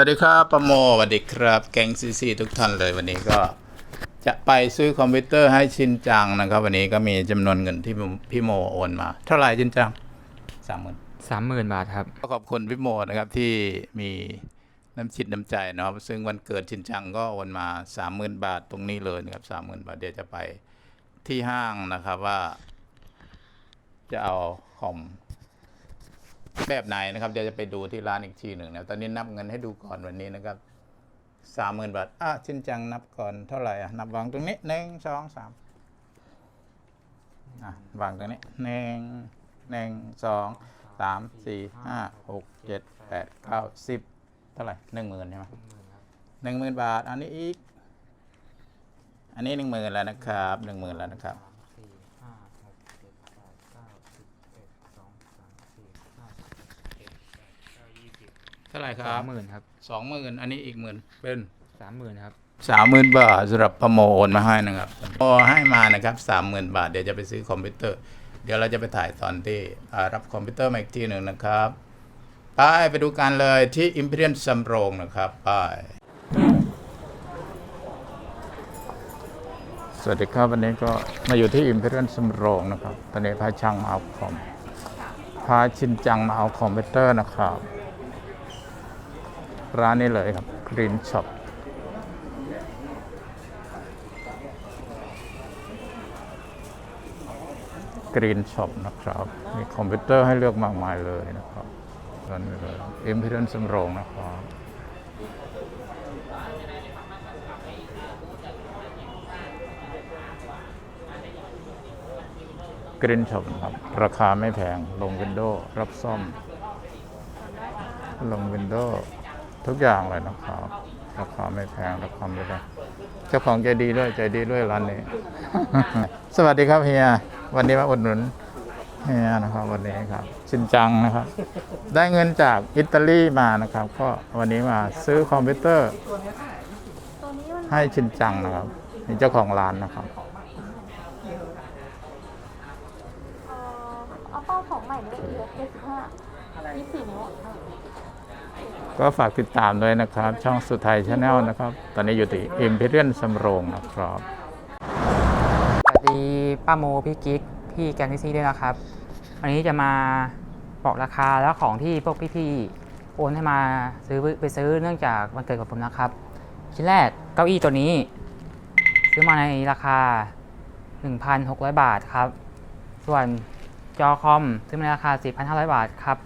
วัสดีครับประโมสวัสดีครับ แก๊งซีซีทุกท่านเลยวันนี้ก็จะไปซื้อคอมพิวเตอร์ให้ชินจังนะครับ วันนี้ก็มีจำนวนเงินที่พี่โมโอนมา เท่าไหร่ชินจังสามหมื่นสามหมื่นบาทครับก็ขอบคุณพี่โมนะครับที่มีน้ำจิตน้ำใจเนาะซึ่งวันเกิดชินจังก็โอนมาสามหมื่นบาทตรงนี้เลยนะครับสามหมื่นบาทเดี๋ยวจะไปที่ห้างนะครับว่า จะเอาคอม แบบไหนนะครับเดี๋ยวจะไปดูที่ร้านอีกทีหนึ่งนะตอนนี้นับเงินให้ดูก่อนวันนี้นะครับสามหมื่นบาทอะชินจังนับก่อนเท่าไหร่อะนับวางตรงนี้หนึ่งสองสามอะวางตรงนี้หนึ่งหนึ่งสองสามสี่ห้าหกเจ็ดแปดเก้าสิบเท่าไหร่หนึ่งหมื่นใช่ไหมหนึ่งหมื่นบาท อันนี้อีก อันนี้หนึ่งหมื่นแล้วนะครับหนึ่งหมื่นแล้วนะครับ สี่ห้าหกเจ็ดแปดเก้าสิบเอ็ดสองสามสี่ห้าเจ็ดแปดเก้ายี่สิบ เท่าไหร่คสารับมหมื่นครับสองหมื่นอันนี้อีกหมื่นเป็นสามหมื่นครับ สามหมื่นบาทสำหรับประโมโอนมาให้นะครับพอให้มานะครับสามหมื่นบาทเดี๋ยวจะไปซื้อคอมพิวเตอร์ เดี๋ยวเราจะไปถ่ายตอนที่อ่ารับคอมพิวเตอร์มาอีกทีหนึ่งนะครับไปไปดูกันเลยที่ Imperial สำโรงนะครับไป สวัสดีครับวันนี้ก็มาอยู่ที่ Imperial สำโรงนะครับตอนนี้พาช่างมาเอาคอมพาชินจังมาเอาคอมพิวเตอร์นะครับ ร้านนี้เลยครับ Green Shop กรีนช็อปนะครับ มีคอมพิวเตอร์ให้เลือกมากมายเลยนะครับร้านนี้เลยเอ็มพิเรนสำโรงนะครับกรีนช็อปครับ ราคาไม่แพง ลงวินโดว์รับซ่อม ลงวินโดว์ ทุกอย่างเลยนะครับ ราคาไม่แพงราคาไม่แพงเจ้าของใจดีด้วยใจดีด้วยร้านนี้ สวัสดีครับเฮีย วันนี้มาอุดหนุนเฮียนะครับ วันนี้ครับ ชินจังนะครับ ได้เงินจากอิตาลีมานะครับ ก็วันนี้มาซื้อคอมพิวเตอร์ให้ชินจังนะครับนี่เจ้าของร้านนะครับเอ่อเอาเป้าของใหม่ไม่ได้เอสห้ายี่สี่นิ้วอะค่ะ ก็ฝากติดตามด้วยนะครับ ช่องสุดไทยชาแนลนะครับ ตอนนี้อยู่ที่อิมพีเรียนสำโรงนะครับสวัสดีป้าโมพี่กิ๊กพี่แกงที่ซีด้วยนะครับ วันนี้จะมาบอกราคาแล้วของที่พวกพี่ๆโอนให้มาซื้อไปซื้อเนื่องจากวันเกิดของผมนะครับชิ้นแรกเก้าอี้ตัวนี้ ซื้อมาในราคา 1,600 บาทครับ ส่วนจอคอมซื้อมาในราคา 4,500 บาทครับ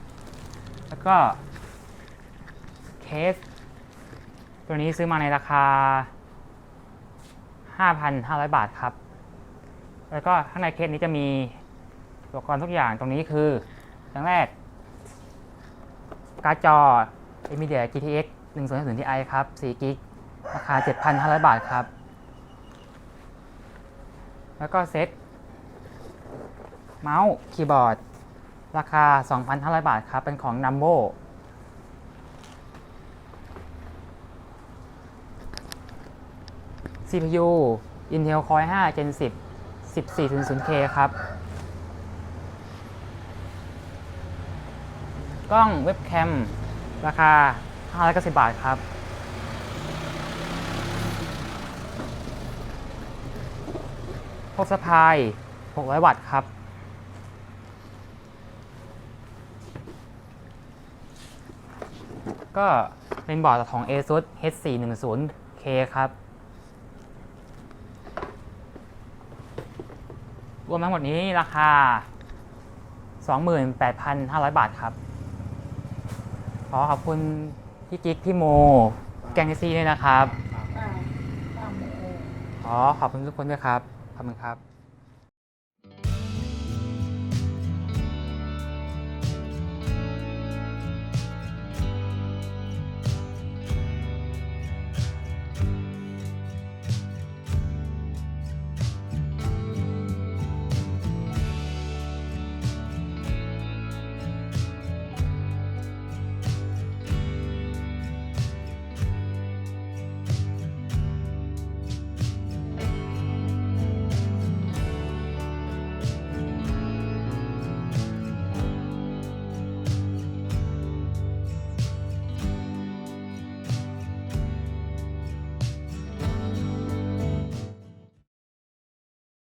แล้วก็ เคส ตัวนี้ซื้อมาในราคา 5,500 บาทครับ แล้วก็ข้างในเคสนี้จะมีอุปกรณ์ทุกอย่างตรงนี้คืออย่างแรก การ์ดจอ NVIDIA GTX 1050 Ti ครับ4กิกราคา 7,500 บาทครับ แล้วก็เซ็ตเมาส์คีย์บอร์ด ราคา 2,500 บาทครับ เป็นของ Numbo CPU Intel Core 5 Gen 10 1400K ครับ กล้องเว็บแคม ราคา 590 บาทครับ พวกสะพาย 600 วัตต์ครับ ก็เป็นบอร์ดของ ASUS H410K ครับ รวมทั้งหมดนี้ราคา 28,500 บาทครับ ขอขอบคุณพี่กิ๊กพี่โม แกงเนซี่ด้วยนะครับ ขอขอบคุณทุกคนด้วยครับ ขอบคุณครับ